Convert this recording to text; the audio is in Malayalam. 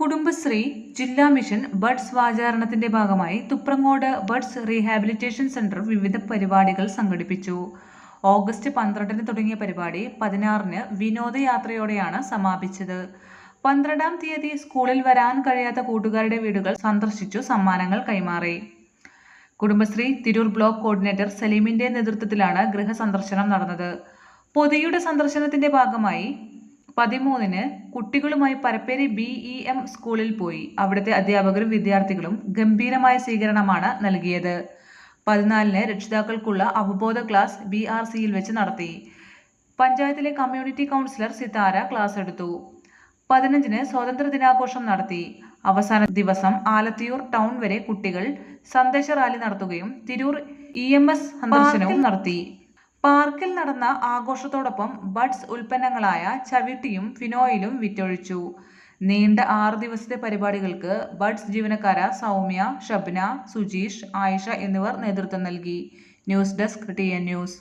കുടുംബശ്രീ ജില്ലാ മിഷൻ ബഡ്സ് വാചാരണത്തിന്റെ ഭാഗമായി തുപ്രങ്ങോട് ബഡ്സ് റീഹാബിലിറ്റേഷൻ സെന്റർ വിവിധ പരിപാടികൾ സംഘടിപ്പിച്ചു. ഓഗസ്റ്റ് പന്ത്രണ്ടിന് തുടങ്ങിയ പരിപാടി പതിനാറിന് വിനോദയാത്രയോടെയാണ് സമാപിച്ചത്. പന്ത്രണ്ടാം തീയതി സ്കൂളിൽ വരാൻ കഴിയാത്ത കൂട്ടുകാരുടെ വീടുകൾ സന്ദർശിച്ചു സമ്മാനങ്ങൾ കൈമാറി. കുടുംബശ്രീ തിരൂർ ബ്ലോക്ക് കോർഡിനേറ്റർ സലീമിന്റെ നേതൃത്വത്തിലാണ് ഗൃഹ സന്ദർശനം നടന്നത്. പൊതിയുടെ സന്ദർശനത്തിന്റെ ഭാഗമായി പതിമൂന്നിന് കുട്ടികളുമായി പരപ്പേരി ബി ഇ എം സ്കൂളിൽ പോയി. അവിടുത്തെ അധ്യാപകരും വിദ്യാർത്ഥികളും ഗംഭീരമായ സ്വീകരണമാണ് നൽകിയത്. പതിനാലിന് രക്ഷിതാക്കൾക്കുള്ള അവബോധ ക്ലാസ് ബി ആർ സിയിൽ വെച്ച് നടത്തി. പഞ്ചായത്തിലെ കമ്മ്യൂണിറ്റി കൗൺസിലർ സിതാര ക്ലാസ് എടുത്തു. പതിനഞ്ചിന് സ്വാതന്ത്ര്യ ദിനാഘോഷം നടത്തി. അവസാന ദിവസം ആലത്തിയൂർ ടൗൺ വരെ കുട്ടികൾ സന്ദേശ റാലി നടത്തുകയും തിരൂർ ഇ എം എസ് സന്ദർശനവും നടത്തി. പാർക്കിൽ നടന്ന ആഘോഷത്തോടൊപ്പം ബഡ്സ് ഉൽപ്പന്നങ്ങളായ ചവിട്ടിയും ഫിനോയിലും വിറ്റൊഴിച്ചു. നീണ്ട ആറ് ദിവസത്തെ പരിപാടികൾക്ക് ബഡ്സ് ജീവനക്കാര സൗമ്യ ഷബ്ന സുജീഷ് ആയിഷ എന്നിവർ നേതൃത്വം നൽകി. News desk T N news.